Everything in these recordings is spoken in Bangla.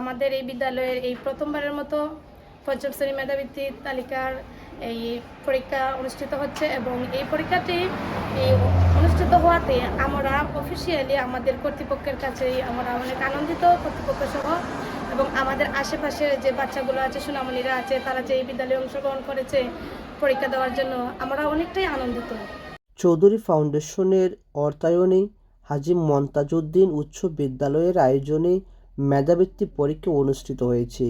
আমাদের এই বিদ্যালয়ের এই প্রথমবারের মতো পঞ্চম শ্রেণি মেধাবৃত্তি তালিকার এই পরীক্ষা অনুষ্ঠিত হচ্ছে এবং এই পরীক্ষাটি অনুষ্ঠিত হওয়াতে আমরা অফিসিয়ালি আমাদের কর্তৃপক্ষের কাছে আমরা অনেক আনন্দিত কর্তৃপক্ষ সহ এবং আমাদের আশেপাশে যে বাচ্চাগুলো আছে, সুনামণিরা আছে, তারা যে এই বিদ্যালয়ে অংশগ্রহণ করেছে, পরীক্ষা দেওয়ার জন্য আমরা অনেকটাই আনন্দিত। চৌধুরী ফাউন্ডেশনের অর্থায়নে হাজী মন্তাজউদ্দিন উচ্চ বিদ্যালয়ের আয়োজনে মেধাবৃত্তি পরীক্ষা অনুষ্ঠিত হয়েছে।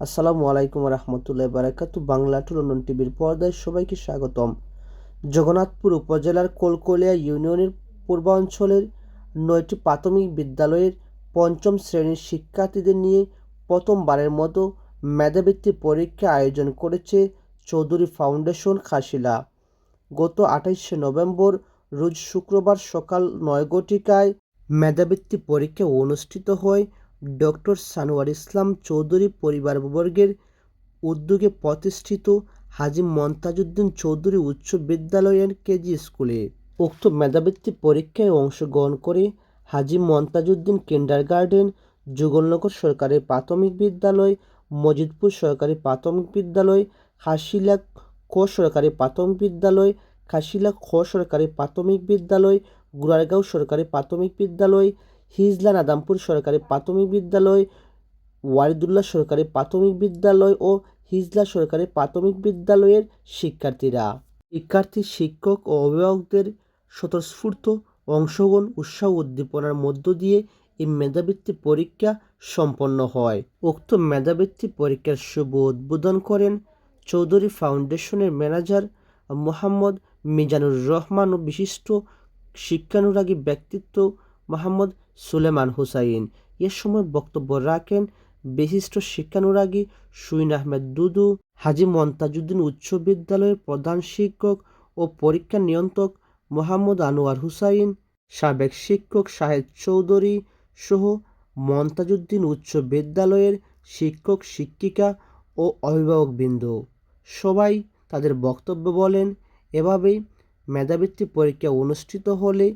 আসসালামু আলাইকুম রহমতুল্লাহ বারাকাতু বাংলা টুলন টিভির পর্দায় সবাইকে স্বাগতম। জগন্নাথপুর উপজেলার কোলকলিয়া ইউনিয়নের পূর্বাঞ্চলের নয়টি প্রাথমিক বিদ্যালয়ের পঞ্চম শ্রেণির শিক্ষার্থীদের নিয়ে প্রথমবারের মতো মেধাবৃত্তি পরীক্ষা আয়োজন করেছে চৌধুরী ফাউন্ডেশন খাসিলা। গত আঠাইশে নভেম্বর, রোজ শুক্রবার সকাল নয় ঘটিকায় মেধাবৃত্তি পরীক্ষা অনুষ্ঠিত হয় ডক্টর সানোয়ার ইসলাম চৌধুরী পরিবারবর্গের উদ্যোগে প্রতিষ্ঠিত হাজী মন্তাজউদ্দিন চৌধুরী উচ্চ বিদ্যালয় অ্যান্ড কেজি স্কুলে উক্ত মেধাবৃত্তি পরীক্ষায় অংশগ্রহণ করে হাজী মন্তাজউদ্দিন কিন্ডার গার্ডেন যুগলনগর সরকারি প্রাথমিক বিদ্যালয়, মজিদপুর সরকারি প্রাথমিক বিদ্যালয় হাসিলা ক সরকারি প্রাথমিক বিদ্যালয় খাসিলা খ সরকারি প্রাথমিক বিদ্যালয়, গুড়ারগাঁও সরকারি প্রাথমিক বিদ্যালয় হিজলা নাদামপুর সরকারি প্রাথমিক বিদ্যালয়, ওয়ারিদুল্লাহ সরকারি প্রাথমিক বিদ্যালয় ও হিজলা সরকারি প্রাথমিক বিদ্যালয়ের শিক্ষার্থীরা। শিক্ষার্থী, শিক্ষক ও অভিভাবকদের স্বতঃস্ফূর্ত অংশগ্রহণ, উৎসাহ উদ্দীপনার মধ্য দিয়ে এই মেধাবৃত্তি পরীক্ষা সম্পন্ন হয়। উক্ত মেধাবৃত্তি পরীক্ষার শুভ উদ্বোধন করেন চৌধুরী ফাউন্ডেশনের ম্যানেজার মোহাম্মদ মিজানুর রহমান ও বিশিষ্ট শিক্ষানুরাগী ব্যক্তিত্ব মোহাম্মদ সুলেমান হুসাইন। এ সময় বক্তব্য রাখেন বিশিষ্ট শিক্ষানুরাগী সুইন আহমেদ দুদু, হাজি মন্তাজুদ্দিন উচ্চ বিদ্যালয়ের প্রধান শিক্ষক ও পরীক্ষা নিয়ন্ত্রক মোহাম্মদ আনোয়ার হুসাইন, সাবেক শিক্ষক শাহেদ চৌধুরী সহ মন্তাজুদ্দিন উচ্চ বিদ্যালয়ের শিক্ষক, শিক্ষিকা ও অভিভাবকবৃন্দ। সবাই তাদের বক্তব্য বলেন, এভাবেই মেধাবৃত্তি পরীক্ষা অনুষ্ঠিত হলে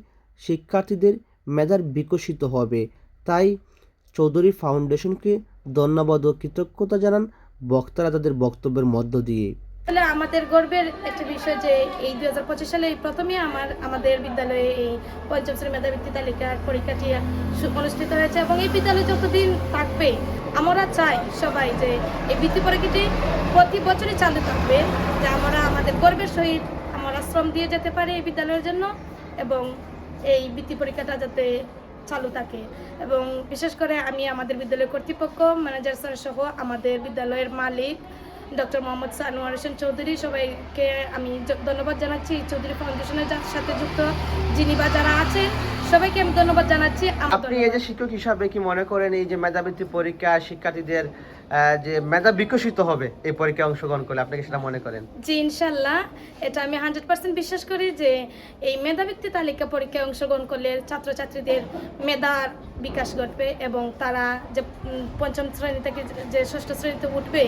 শিক্ষার্থীদের মেধার বিকশিত হবে। তাই চৌধুরী ফাউন্ডেশনকে ধন্যবাদ ও কৃতজ্ঞতা জানান বক্তারা তাদের বক্তব্যের মধ্য দিয়ে। আসলে আমাদের গর্বের একটা বিষয় যে এই দুই হাজার পঁচিশ সালে প্রথমে আমার, আমাদের বিদ্যালয়ে এই পঞ্চম শ্রেণি মেধাবৃত্তি তালিকার পরীক্ষাটি অনুষ্ঠিত হয়েছে এবং এই বিদ্যালয় যতদিন থাকবে, আমরা চাই সবাই যে এই বৃত্তি পরীক্ষাটি প্রতি বছরই চালু থাকবে, যে আমরা আমাদের গর্বের সহিত আমরা শ্রম দিয়ে যেতে পারি এই বিদ্যালয়ের জন্য এবং এই বৃত্তি পরীক্ষাটা যাতে চালু থাকে। এবং বিশেষ করে আমি আমাদের বিদ্যালয়ের কর্তৃপক্ষ ম্যানেজার স্যার সহ আমাদের বিদ্যালয়ের মালিক ডক্টর মোহাম্মদ সানোয়ার হোসেন চৌধুরী সবাইকে আমি ধন্যবাদ জানাচ্ছি। চৌধুরী ফাউন্ডেশনের সাথে যুক্ত যিনি বা যারা আছে সবাইকে আমি ধন্যবাদ জানাচ্ছি। আপনি এই যে শিক্ষক হিসাবে কি মনে করেন এই যে মেধাবৃত্তি পরীক্ষা শিক্ষার্থীদের যে মেধা বিকশিত হবে এই পরীক্ষায় অংশগ্রহণ করলে, আপনি কি সেটা মনে করেন? জি, ইনশাল্লাহ। এটা আমি হান্ড্রেড পার্সেন্ট বিশ্বাস করি যে এই মেধাবৃত্তি তালিকা পরীক্ষায় অংশগ্রহণ করলে ছাত্রছাত্রীদের মেধার বিকাশ ঘটবে এবং তারা যে পঞ্চম শ্রেণি থেকে যে ষষ্ঠ শ্রেণীতে উঠবে,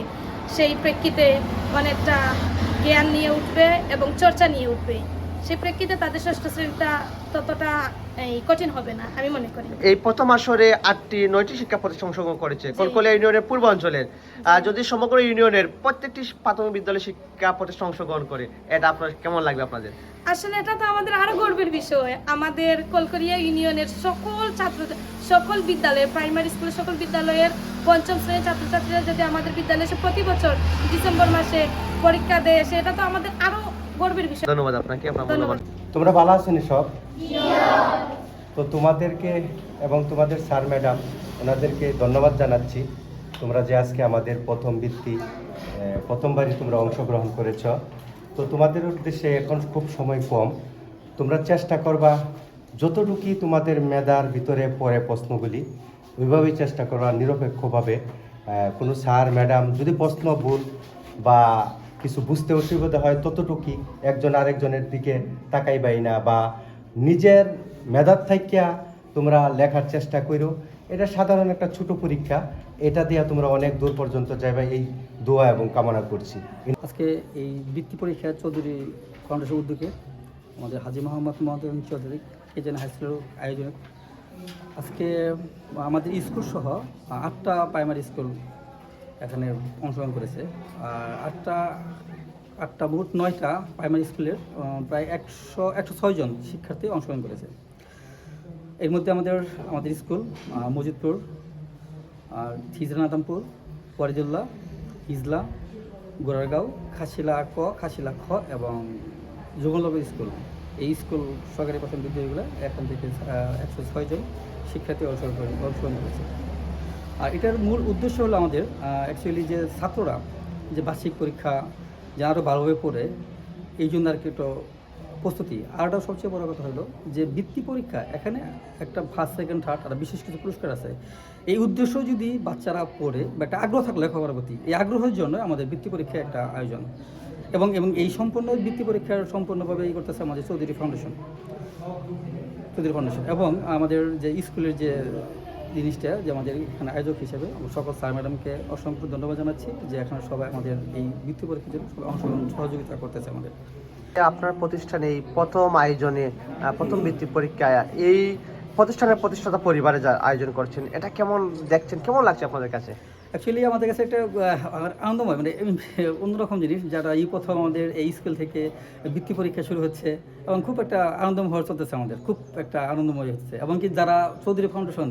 সেই প্রেক্ষিতে অনেকটা জ্ঞান নিয়ে উঠবে এবং চর্চা নিয়ে উঠবে। সেই প্রেক্ষিতে তাদের ষষ্ঠ শ্রেণীটা ততটা এই, কঠিন হবে না আমি মনে করি। এই প্রথম আসরে আটটি নয়টি শিক্ষা প্রতিষ্ঠান অংশগ্রহণ করেছে কলকলিয়া ইউনিয়নের পূর্বাঞ্চলের যদি সমগ্র ইউনিয়নের প্রত্যেকটি প্রাথমিক বিদ্যালয় শিক্ষা প্রতিষ্ঠান অংশগ্রহণ করে এটা আপনার কেমন লাগবে আপনাদের? আসলে এটা তো আমাদের আরও গর্বের বিষয়। আমাদের কলকরিয়া ইউনিয়নের সকল ছাত্র সকল বিদ্যালয়ে প্রাইমারি স্কুলের সকল বিদ্যালয়ের পঞ্চম শ্রেণির ছাত্রছাত্রীরা যদি আমাদের বিদ্যালয়ে এসে প্রতি বছর ডিসেম্বর মাসে পরীক্ষা দেয় সেটা তো আমাদের আরও গর্বের বিষয়। ধন্যবাদ আপনাকে আপনার মূল্যবান তোমরা ভালো আছেন সব? তো তোমাদেরকে এবং তোমাদের স্যার ম্যাডাম ওনাদেরকে ধন্যবাদ জানাচ্ছি। তোমরা যে আজকে আমাদের প্রথম আহ, প্রথমবারই তোমরা অংশগ্রহণ করেছ। তো তোমাদের উদ্দেশ্যে এখন খুব সময় কম। তোমরা চেষ্টা করবা যতটুকুই তোমাদের মেধার ভিতরে পড়ে প্রশ্নগুলি ওইভাবেই চেষ্টা করবা নিরপেক্ষভাবে। কোনো স্যার ম্যাডাম যদি প্রশ্ন ভুল বা কিছু বুঝতে অসুবিধা হয় ততটুকুই একজন আরেকজনের দিকে তাকাইবাই না বা নিজের মেধার থাইকা তোমরা লেখার চেষ্টা করো। এটা সাধারণ একটা ছোট পরীক্ষা। এটা দিয়ে তোমরা অনেক দূর পর্যন্ত যাবে এই দোয়া এবং কামনা করছি। আজকে এই বৃত্তি পরীক্ষা চৌধুরী ফাউন্ডেশন উদ্যোগে আমাদের হাজি মোহাম্মদ মোহাম্মদ চৌধুরী কেজেন হাই স্কুলের আয়োজনে। আজকে আমাদের স্কুল সহ আটটা প্রাইমারি স্কুল এখানে অংশগ্রহণ করেছে। আর আটটা আটটা মোট নয়টা প্রাইমারি স্কুলের প্রায় একশো একশো ছয়জন শিক্ষার্থী অংশগ্রহণ করেছে। এর মধ্যে আমাদের আমাদের স্কুল মজিদপুর, আর থিজরানাদামপুর, পরিজুল্লা, হিজলা গোড়ারগাঁও খাসিলা ক, খাসিলা খ এবং যুগলনগর স্কুল। এই স্কুল সরকারি প্রাথমিক বিদ্যালয়গুলো এখান থেকে একশো ছয়জন শিক্ষার্থী অংশগ্রহণ অংশগ্রহণ করেছে। আর এটার মূল উদ্দেশ্য হলো আমাদের অ্যাকচুয়ালি যে ছাত্ররা, যে বার্ষিক পরীক্ষা যেন আরও ভালোভাবে পড়ে, এই জন্য আর কি একটু প্রস্তুতি। আর একটা সবচেয়ে বড় কথা হলো যে বৃত্তি পরীক্ষা, এখানে একটা ফার্স্ট সেকেন্ড থার্ড আর বিশেষ কিছু পুরস্কার আছে। এই উদ্দেশ্য যদি বাচ্চারা পড়ে, বা একটা আগ্রহ থাকলে লেখাপড়ার প্রতি, এই আগ্রহের জন্য আমাদের বৃত্তি পরীক্ষা একটা আয়োজন। এবং এবং এই সম্পূর্ণ বৃত্তি পরীক্ষার সম্পূর্ণভাবে এই করতেছে আমাদের চৌধুরী ফাউন্ডেশন চৌধুরী ফাউন্ডেশন এবং আমাদের যে স্কুলের যে জিনিসটা যে আমাদের এখানে আয়োজক হিসেবে সকল স্যার ম্যাডামকে অসংখ্য ধন্যবাদ জানাচ্ছি যে এখানে সবাই আমাদের এই মৃত্যু পরীক্ষার জন্য সবাই অংশগ্রহণ সহযোগিতা করতেছে আমাদের। আপনার প্রতিষ্ঠানে এই প্রথম আয়োজনে প্রথম বৃত্তি পরীক্ষায় এই প্রতিষ্ঠানের প্রতিষ্ঠাতা পরিবারে যা আয়োজন করছেন, এটা কেমন দেখছেন? কেমন লাগছে আপনাদের কাছে? অ্যাকচুয়ালি আমাদের কাছে একটা আনন্দময় মানে অন্যরকম জিনিস যারা এই প্রথম আমাদের এই স্কুল থেকে বৃত্তি পরীক্ষা শুরু হচ্ছে এবং খুব একটা আনন্দময় হওয়ার চলতেছে আমাদের খুব একটা আনন্দময় হচ্ছে এবং কি যারা চৌধুরী ফাউন্ডেশন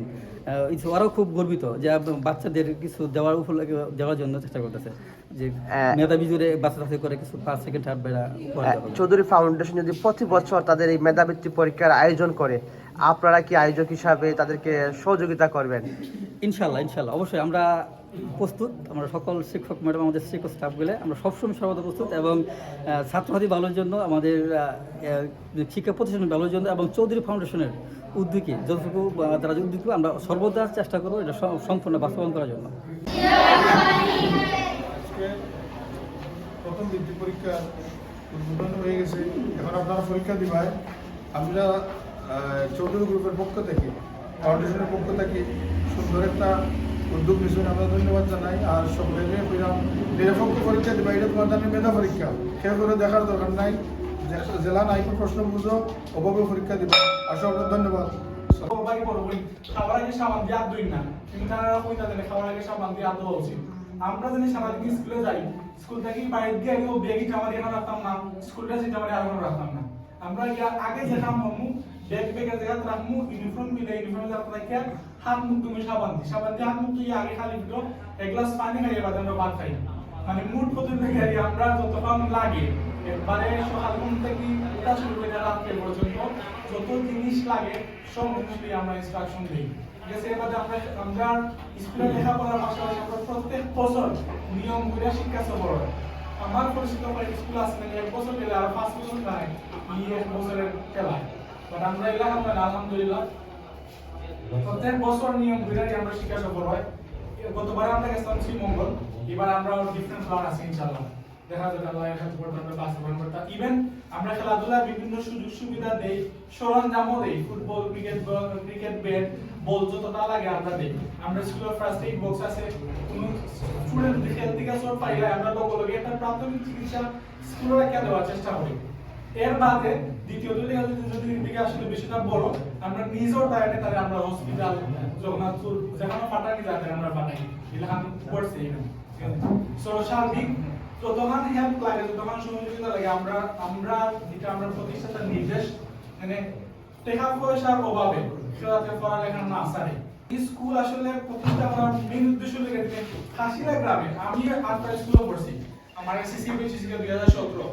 ওরাও খুব গর্বিত যে বাচ্চাদের কিছু দেওয়ার উপলক্ষে দেওয়ার জন্য চেষ্টা করতেছে যে। মেধাবী জুড়ে বাচ্চা চাষে করে কিছু ফার্স্ট সেকেন্ড থার্ড বেড়া চৌধুরী ফাউন্ডেশন যদি প্রতি বছর তাদের এই মেধাবৃত্তি পরীক্ষার আয়োজন করে আপনারা কি আয়োজক হিসাবে তাদেরকে সহযোগিতা করবেন ইনশাল্লাহ ইনশাল্লাহ অবশ্যই আমরা প্রস্তুত। আমরা সকল শিক্ষক ম্যাডাম, আমাদের শিক্ষক স্টাফগুলো আমরা সবসময় সর্বদা প্রস্তুত এবং ছাত্রছাত্রী ভালোর জন্য, আমাদের শিক্ষা প্রতিষ্ঠান ভালোর জন্য এবং চৌধুরী ফাউন্ডেশনের উদ্যোগে যতটুকু তারা উদ্যোগ, আমরা সর্বদা চেষ্টা করব এটা সম্পূর্ণ বাস্তবায়ন করার জন্য। প্রথম পরীক্ষা হয়ে গেছে। আমরা চৌধুরী গ্রুপের পক্ষ থেকে ফাউন্ডেশনের পক্ষ থেকে সুন্দর একটা উদ্যোগ আমরা ধন্যবাদ জানাই। আর সকলের বিরাম। নিরপেক্ষ পরীক্ষা দিবা, এটা তোমার জানি মেধা পরীক্ষা। করে দেখার দরকার নাই। জেলা নাই প্রশ্ন বুঝো, অভাবে পরীক্ষা দিবা। আসো আপনার ধন্যবাদ। খাবার আগে না। খাবার আগে উচিত। আমরা স্কুলে যাই, স্কুল রাখতাম না, স্কুলটা আর রাখতাম না। আমরা আগে যে কাম হমু জায়গা রাখমু ইউনিফর্ম মিলে ইউনিফর্ম হাত মুখ তুমি সাবান দি। সাবান দিয়ে হাত মুখ তুই আগে খালি এক গ্লাস পানি আমরা ভাত খাই। মানে মুড আমরা যতক্ষণ লাগে সকাল ঘুম থেকে শুরু করে পর্যন্ত যত জিনিস লাগে, সব জিনিস দিয়ে আমরা ইনস্ট্রাকশন দিই। ঠিক আছে? আমরা আমরা স্কুলে লেখাপড়ার পাশাপাশি আমরা প্রত্যেক বছর নিয়ম করে শিক্ষা সফর আমার পরিচিত স্কুল মানে এক বছর গেলে আর পাঁচ বছর নাই এক বছরের খেলায়। বাট আমরা মানে আলহামদুলিল্লাহ প্রত্যেক বছর নিয়ম আমরা হয়। গতবার আমরা গেছিলাম শ্রীমঙ্গল। এবার আমরা ডিফারেন্ট আছে দেখা যাক, আল্লাহ এর সাথে আমরা বাস্তবায়ন করতে ইভেন আমরা খেলাধুলা বিভিন্ন সুযোগ সুবিধা দেই, সরঞ্জামও দেই, football cricket cricket bat ball যতটা লাগে আমরা দেই। আমরা স্কুলের ফার্স্ট এইড বক্স আছে, কোনো স্টুডেন্ট গিয়ে চোট পাইলে আমরা লগে একটা প্রাথমিক চিকিৎসা স্কুলে রেখে দেওয়ার চেষ্টা করি। এর বাদে দ্বিতীয় যদি যদি দিকে আসলে বেশিটা বড় আমরা নিজেও দায়নে তাহলে আমরা হসপিটাল জগন্নাথপুর যেখানে পাঠানি যাতে আমরা এলাকান পড়ছে এখানে। সো সার্বিক যতক্ষণ হেল্প লাগে যতক্ষণ সহযোগিতা লাগে, আমরা আমরা যেটা আমরা প্রতিষ্ঠাতার নির্দেশ মানে টাকা পয়সার অভাবে যাতে পড়ালেখা না সারে। স্কুল আসলে প্রতিষ্ঠা করার মেন উদ্দেশ্য লেগেছে খাসিরা গ্রামে, আমি আটটা স্কুলে পড়ছি। আমার এসএসসি বিএসসি দুই হাজার সতেরো।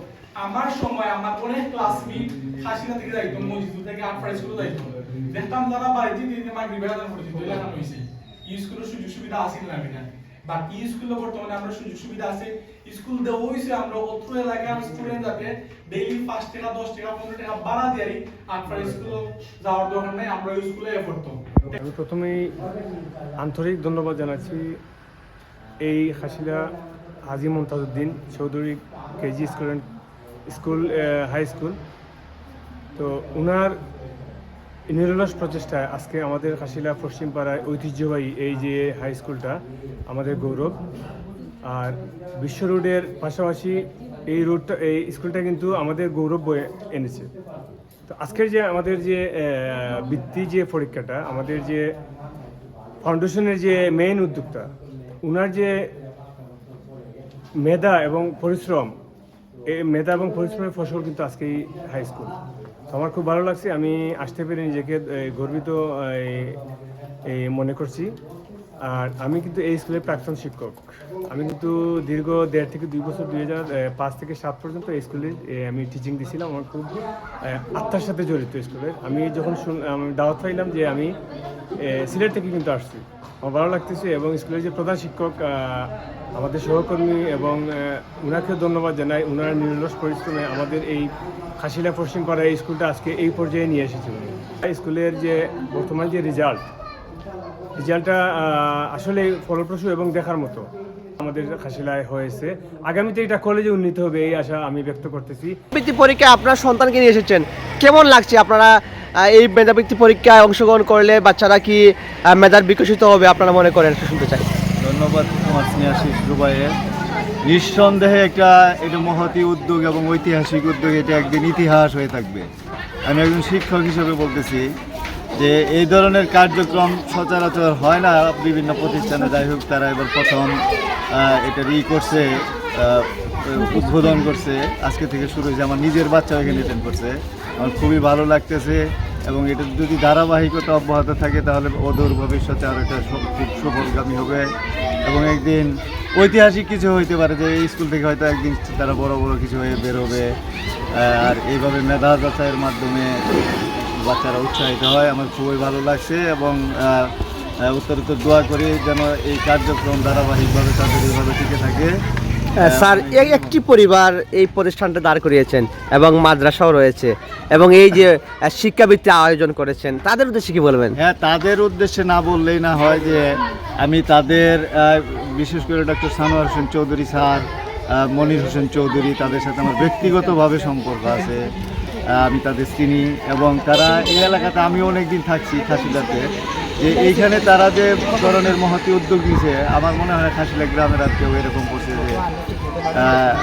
আমার সময় আমার অনেক ক্লাসমেট খাসিরা থেকে যাইতো মসজিদ থেকে আটটা স্কুলে যাইতো। দেখতাম তারা বাড়িতে দিনে মাইগ্রি বেড়াতে পড়েছে, দুই লাখ হয়েছে স্কুলের সুযোগ সুবিধা আসেন না। বিনা বাট এই স্কুলে বর্তমানে আমরা সুযোগ সুবিধা আছে। স্কুল দেওয়া হয়েছে আমরা অত্র এলাকার স্টুডেন্ট যাতে ডেইলি পাঁচ টাকা, দশ টাকা, পনেরো টাকা ভাড়া দিয়ারি আটটা স্কুল যাওয়ার দরকার নাই, আমরা ওই স্কুলে পড়তো আমি প্রথমেই আন্তরিক ধন্যবাদ জানাচ্ছি এই Hasila Haji Momtazuddin Chowdhury, KG student school high school তো ওনার নিরলস প্রচেষ্টায় আজকে আমাদের হাসিলা পশ্চিমপাড়ায় ঐতিহ্যবাহী এই যে হাই স্কুলটা আমাদের গৌরব। আর বিশ্ব রোডের পাশাপাশি এই রোডটা, এই স্কুলটা কিন্তু আমাদের গৌরব বয়ে এনেছে। তো আজকের যে আমাদের যে বৃত্তি যে পরীক্ষাটা, আমাদের যে ফাউন্ডেশনের যে মেইন উদ্যোক্তা ওনার যে মেধা এবং পরিশ্রম মেধা এবং পরিশ্রমের ফসল কিন্তু আজকে হাই স্কুল তো আমার খুব ভালো লাগছে, আমি আসতে পেরে নিজেকে গর্বিত এই মনে করছি। আর আমি কিন্তু এই স্কুলের প্রাক্তন শিক্ষক। আমি কিন্তু দীর্ঘ দেড় থেকে দুই বছর দুই হাজার পাঁচ থেকে সাত পর্যন্ত এই স্কুলে আমি টিচিং দিছিলাম। আমার খুব আত্মার সাথে জড়িত স্কুলের। আমি যখন আমি দাওয়াত পাইলাম যে আমি সিলেট থেকে কিন্তু আসছি। আমার ভালো লাগতেছে এবং স্কুলের যে প্রধান শিক্ষক আমাদের সহকর্মী এবং আহ, উনাকেও ধন্যবাদ জানাই। উনার নিরলস পরিশ্রমে আমাদের এই খাসিলা পশ্চিম পাড়া এই স্কুলটা আজকে এই পর্যায়ে নিয়ে এসেছে উনি। স্কুলের যে বর্তমান যে রেজাল্ট রেজাল্টটা আসলে ফলপ্রসূ এবং দেখার মতো আমাদের খাসিলায় হয়েছে। আগামীতে এটা কলেজে উন্নীত হবে এই আশা আমি ব্যক্ত করতেছি। বৃত্তি পরীক্ষায় আপনার সন্তানকে নিয়ে এসেছেন। কেমন লাগছে? আপনারা এই মেধাবৃত্তি পরীক্ষায় অংশগ্রহণ করলে বাচ্চারা কি মেধার বিকশিত হবে আপনারা মনে করেন? একটু শুনতে চাই। ধন্যবাদ আমার স্নেহাশিস দুবাইয়ে নিঃসন্দেহে একটা এটা মহতি উদ্যোগ এবং ঐতিহাসিক উদ্যোগ এটা একদিন ইতিহাস হয়ে থাকবে। আমি একজন শিক্ষক হিসেবে বলতেছি যে এই ধরনের কার্যক্রম সচরাচর হয় না। বিভিন্ন প্রতিষ্ঠানে যাই হোক, তারা এবার প্রথম এটা ই করছে উদ্বোধন করছে। আজকে থেকে শুরু হয়েছে, আমার নিজের বাচ্চা এখানে অ্যাটেন্ড করছে। আমার খুবই ভালো লাগতেছে এবং এটা যদি ধারাবাহিকতা অব্যাহত থাকে, তাহলে অদূর ভবিষ্যতে আর এটা সব- খুব সফলগামী হবে। এবং একদিন ঐতিহাসিক কিছু হইতে পারে যে স্কুল থেকে হয়তো একদিন তারা বড় বড় কিছু হয়ে বেরোবে। আর এইভাবে মেধা যাচাইয়ের মাধ্যমে বাচ্চারা উৎসাহিত হয় আমার খুবই ভালো লাগছে এবং উত্তরোত্তর দোয়া করি যেন এই কার্যক্রম ধারাবাহিকভাবে তাদের এইভাবে টিকে থাকে। স্যার এই একটি পরিবার এই প্রতিষ্ঠানটা দাঁড় করিয়েছেন এবং মাদ্রাসাও রয়েছে এবং এই যে শিক্ষাবৃত্তি আয়োজন করেছেন তাদের উদ্দেশ্যে কি বলবেন? হ্যাঁ তাদের উদ্দেশ্যে না বললেই না হয় যে আমি তাদের বিশেষ করে ডক্টর সানোয়ার হোসেন চৌধুরী স্যার মনির হোসেন চৌধুরী তাদের সাথে আমার ব্যক্তিগতভাবে সম্পর্ক আছে। আমি তাদের চিনি এবং তারা এই এলাকাতে আমি অনেকদিন থাকছি খাসিলাতে যে এইখানে তারা যে ধরনের মহতি উদ্যোগ নিয়েছে আমার মনে হয় খাসিলা গ্রামের আর কেউ এরকম করছে যে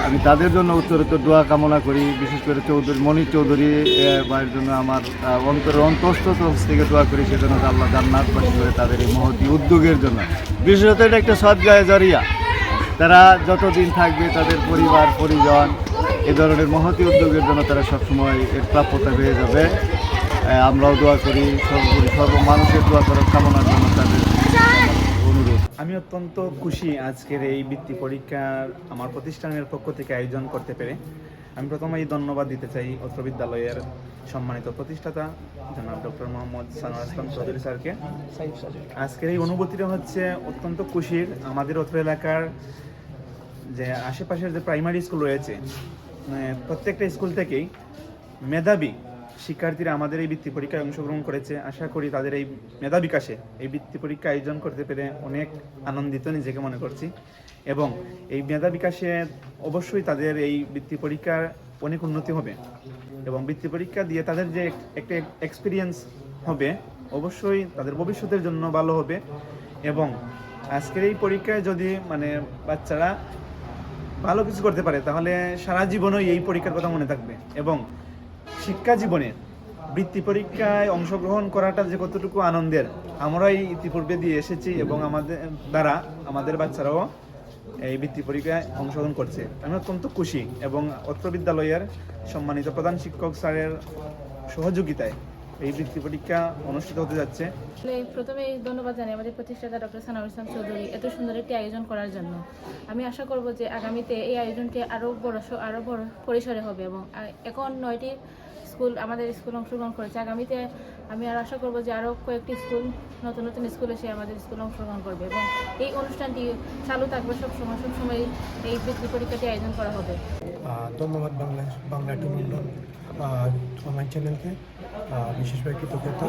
আমি তাদের জন্য উত্তরোত্তর দোয়া কামনা করি বিশেষ করে চৌধুরী মনির চৌধুরী ভাইয়ের জন্য আমার আহ, অন্তরের অন্তঃস্থ থেকে দোয়া করি সেজন্য আল্লাহ জান্নাত জান্নাতবাসী করে তাদের এই মহতি উদ্যোগের জন্য। বিশেষত এটা একটা সদ্গায় জরিয়া। তারা যতদিন থাকবে তাদের পরিবার পরিজন এ ধরনের মহতি উদ্যোগের জন্য তারা সবসময় এর প্রাপ্যতা পেয়ে যাবে। আমরাও দোয়া করি, সর্বোপরি সর্ব মানুষের দোয়া করার কামনার জন্য তাদের আমি অত্যন্ত খুশি আজকের এই বৃত্তি পরীক্ষার আমার প্রতিষ্ঠানের পক্ষ থেকে আয়োজন করতে পেরে। আমি প্রথমেই ধন্যবাদ দিতে চাই অত্র বিদ্যালয়ের সম্মানিত প্রতিষ্ঠাতা, জনাব ডক্টর মোহাম্মদ সানোয়ার ইসলাম চৌধুরী স্যারকে। আজকের এই অনুভূতিটা হচ্ছে অত্যন্ত খুশির। আমাদের অত্র এলাকার যে আশেপাশের যে প্রাইমারি স্কুল রয়েছে প্রত্যেকটা স্কুল থেকেই মেধাবী শিক্ষার্থীরা আমাদের এই বৃত্তি পরীক্ষায় অংশগ্রহণ করেছে। আশা করি তাদের এই মেধা বিকাশে এই বৃত্তি পরীক্ষা আয়োজন করতে পেরে অনেক আনন্দিত নিজেকে মনে করছি। এবং এই মেধা বিকাশে অবশ্যই তাদের এই বৃত্তি পরীক্ষার অনেক উন্নতি হবে। এবং বৃত্তি পরীক্ষা দিয়ে তাদের যে একটা এক্সপিরিয়েন্স হবে, অবশ্যই তাদের ভবিষ্যতের জন্য ভালো হবে। এবং আজকের এই পরীক্ষায় যদি মানে বাচ্চারা ভালো কিছু করতে পারে, তাহলে সারা জীবনই এই পরীক্ষার কথা মনে থাকবে। এবং শিক্ষা জীবনে বৃত্তি পরীক্ষায় অংশগ্রহণ করাটা যে কতটুকু আনন্দের, আমরাই ইতিপূর্বে দিয়ে এসেছি এবং আমাদের দ্বারা আমাদের বাচ্চারাও এই বৃত্তি পরীক্ষায় অংশগ্রহণ করছে। আমি অত্যন্ত খুশি এবং অত্র বিদ্যালয়ের সম্মানিত প্রধান শিক্ষক স্যারের সহযোগিতায় এই বৃত্তি পরীক্ষা অনুষ্ঠিত হতে যাচ্ছে। প্রথমে ধন্যবাদ জানাই আমাদের প্রতিষ্ঠাতা ডক্টর সানাউল ইসলাম চৌধুরী এত সুন্দর একটি আয়োজন করার জন্য। আমি আশা করব যে আগামীতে এই আয়োজনটি আরও বড় আরও বড় পরিসরে হবে এবং এখন নয়টি স্কুল আমাদের স্কুল অংশগ্রহণ করেছে। আগামীতে আমি আর আশা করব যে আরও কয়েকটি স্কুল নতুন নতুন স্কুল এসে আমাদের স্কুলে অংশগ্রহণ করবে এবং এই অনুষ্ঠানটি চালু থাকবে সবসময় সবসময় এই বৃত্তি পরীক্ষাটি আয়োজন করা হবে। ধন্যবাদ বাংলা বাংলা টু অনলাইন চ্যানেলকে আহ, বিশেষ করে কৃতজ্ঞতা।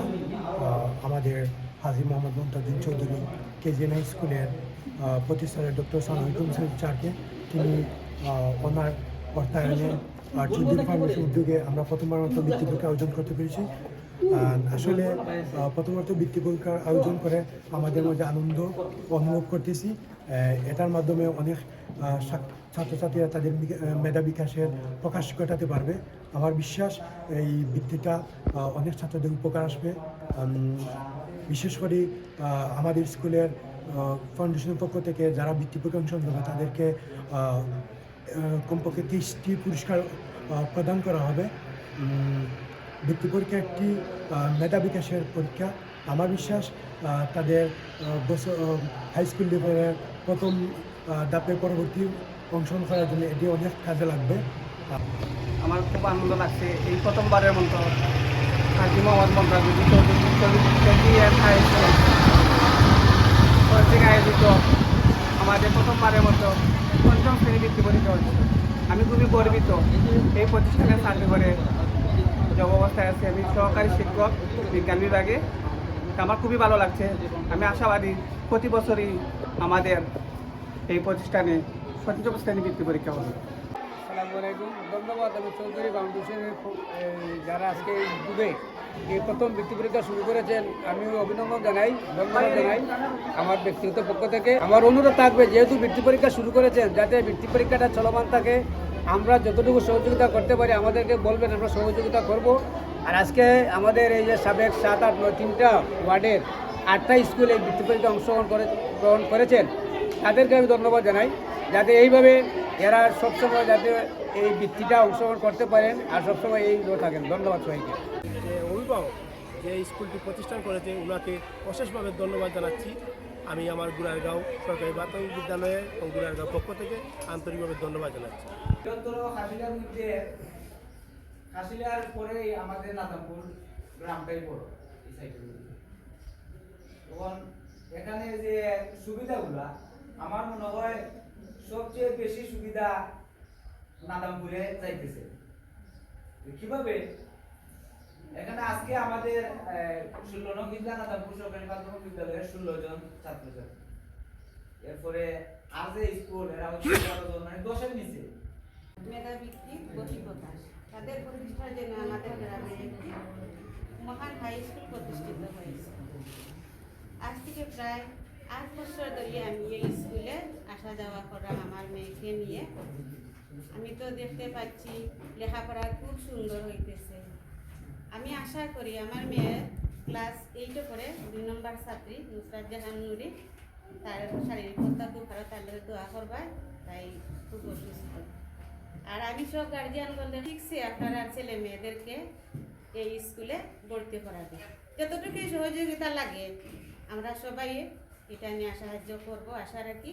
আমাদের হাজি মোহাম্মদ মুমতাজুদ্দিন চৌধুরী কেজিএন হাই স্কুলের আহ, প্রতিষ্ঠানের ডক্টর সানুকুম স্যারকে। তিনি ওনার অর্থায়নে আর চৌধুরী ফাউন্ডেশন উদ্যোগে আমরা প্রথমবার মতো বৃত্তি পরীক্ষা আয়োজন করতে পেরেছি। আসলে প্রথমত বৃত্তি পরীক্ষার আয়োজন করে আমাদের মধ্যে আনন্দ অনুভব করতেছি। এটার মাধ্যমে অনেক ছাত্রছাত্রীরা তাদের মেধা বিকাশের প্রকাশ ঘটাতে পারবে। আমার বিশ্বাস এই বৃত্তিটা অনেক ছাত্রদের উপকার আসবে। বিশেষ করে আমাদের স্কুলের ফাউন্ডেশনের পক্ষ থেকে যারা বৃত্তি পরীক্ষা অংশগ্রহণ করবে তাদেরকে কমপক্ষে তেইশটি পুরস্কার প্রদান করা হবে। বৃত্তি পরীক্ষা একটি মেধা বিকাশের পরীক্ষা। আমার বিশ্বাস তাদের বছর হাই স্কুল লেভেলের প্রথম ধাপে পরবর্তী অংশগ্রহণ করার জন্য এটি অনেক কাজে লাগবে। আমার খুব আনন্দ লাগছে। এই প্রথমবারের মতো হাজি মোহাম্মদ কলেজ আয়োজিত। আমাদের প্রথমবারের মতো পঞ্চম শ্রেণি বৃত্তি পরীক্ষা হচ্ছে। আমি খুবই গর্বিত। এই প্রতিষ্ঠানে চাকরি করে জব অবস্থায় আছে। আমি সহকারী শিক্ষক বিজ্ঞান বিভাগে। আমার খুবই ভালো লাগছে। আমি আশাবাদী প্রতি বছরই আমাদের এই প্রতিষ্ঠানে পঞ্চম শ্রেণি বৃত্তি পরীক্ষা হবে। আসসালামু আলাইকুম। ধন্যবাদ আমি চৌধুরী ফাউন্ডেশনের যারা আজকে এই যুগে এই প্রথম বৃত্তি পরীক্ষা শুরু করেছেন আমি অভিনন্দন জানাই ধন্যবাদ জানাই আমার ব্যক্তিগত পক্ষ থেকে। আমার অনুরোধ থাকবে যেহেতু বৃত্তি পরীক্ষা শুরু করেছেন যাতে বৃত্তি পরীক্ষাটা চলমান থাকে আমরা যতটুকু সহযোগিতা করতে পারি আমাদেরকে বলবেন আমরা সহযোগিতা করব। আর আজকে আমাদের এই যে সাবেক সাত আট নয় তিনটা ওয়ার্ডের আটটা স্কুলে বৃত্তি পরীক্ষা অংশগ্রহণ করে গ্রহণ করেছেন। তাদেরকে আমি ধন্যবাদ জানাই যাতে এইভাবে এরা সবসময় যাতে এই বৃত্তিটা অংশগ্রহণ করতে পারেন আর সবসময় এই থাকেন। ধন্যবাদ সবাইকে। যে অভিভাবক যে স্কুলটি প্রতিষ্ঠান করেছে ওনাকে অশেষভাবে ধন্যবাদ জানাচ্ছি। আমি আমার গুড়ারগাঁও সরকারি প্রাথমিক বিদ্যালয়ে এবং গুড়ারগাঁও পক্ষ থেকে আন্তরিকভাবে ধন্যবাদ জানাচ্ছি। মধ্যে পরে আমাদের নাদামপুর গ্রামটাই বড় এই সাইডের তখন এখানে যে সুবিধাগুলা আমার মনে হয় সবচেয়ে বেশি সুবিধা নাদামপুরে যাইতেছে। কীভাবে? এখানে আজকে আমাদের ষোলো নং বিদ্যা নাদামপুর সরকারি প্রাথমিক বিদ্যালয়ের ষোলো জন ছাত্রছাত্রী এরপরে আর যে স্কুল, এরা হচ্ছে এগারো জন মানে দশের নিচে। প্রকাশ তাদের প্রতিষ্ঠার জন্য আমাদের গ্রামে একটি মহান হাই স্কুল প্রতিষ্ঠিত হয়েছে। আজ থেকে প্রায় আট বছর ধরে আমি এই স্কুলে আসা যাওয়া করা আমার মেয়েকে নিয়ে। আমি তো দেখতে পাচ্ছি, লেখাপড়া খুব সুন্দর হইতেছে। আমি আশা করি আমার মেয়ে ক্লাস এইটে পড়ে, দুই নম্বর ছাত্রী, নুসরাত জাহান নুরি। তার শারীরিক অত্যাধিক ভালো তাহলে দোয়া করবা, তাই খুব অসুস্থ। আর আমি সব গার্জিয়ান বলতে ঠিকছে আপনারা ছেলে মেয়েদেরকে এই স্কুলে ভর্তি করাবে যতটুকু সহযোগিতা লাগে, আমরা সবাই এটা নিয়ে সাহায্য করব আশা রাখি।